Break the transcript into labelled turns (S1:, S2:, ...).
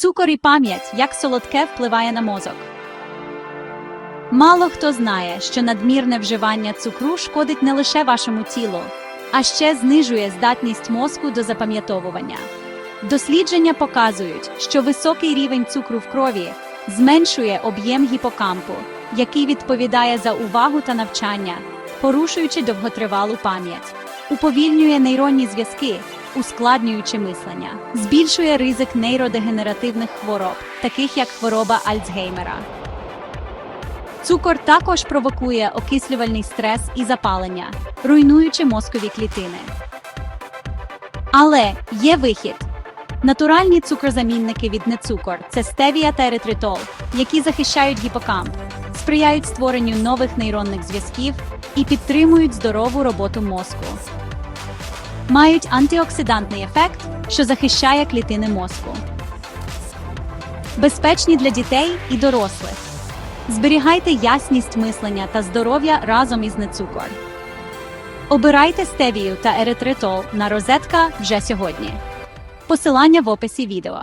S1: Цукор і пам'ять, як солодке впливає на мозок. Мало хто знає, що надмірне вживання цукру шкодить не лише вашому тілу, а ще знижує здатність мозку до запам'ятовування. Дослідження показують, що високий рівень цукру в крові зменшує об'єм гіпокампу, який відповідає за увагу та навчання, порушуючи довготривалу пам'ять, уповільнює нейронні зв'язки, ускладнюючи мислення, збільшує ризик нейродегенеративних хвороб, таких як хвороба Альцгеймера. Цукор також провокує окислювальний стрес і запалення, руйнуючи мозкові клітини. Але є вихід. Натуральні цукрозамінники від нецукор це стевія та еритритол, які захищають гіпокамп, сприяють створенню нових нейронних зв'язків і підтримують здорову роботу мозку. Мають антиоксидантний ефект, що захищає клітини мозку. Безпечні для дітей і дорослих. Зберігайте ясність мислення та здоров'я разом із нецукор. Обирайте стевію та еритритол на розетка вже сьогодні. Посилання в описі відео.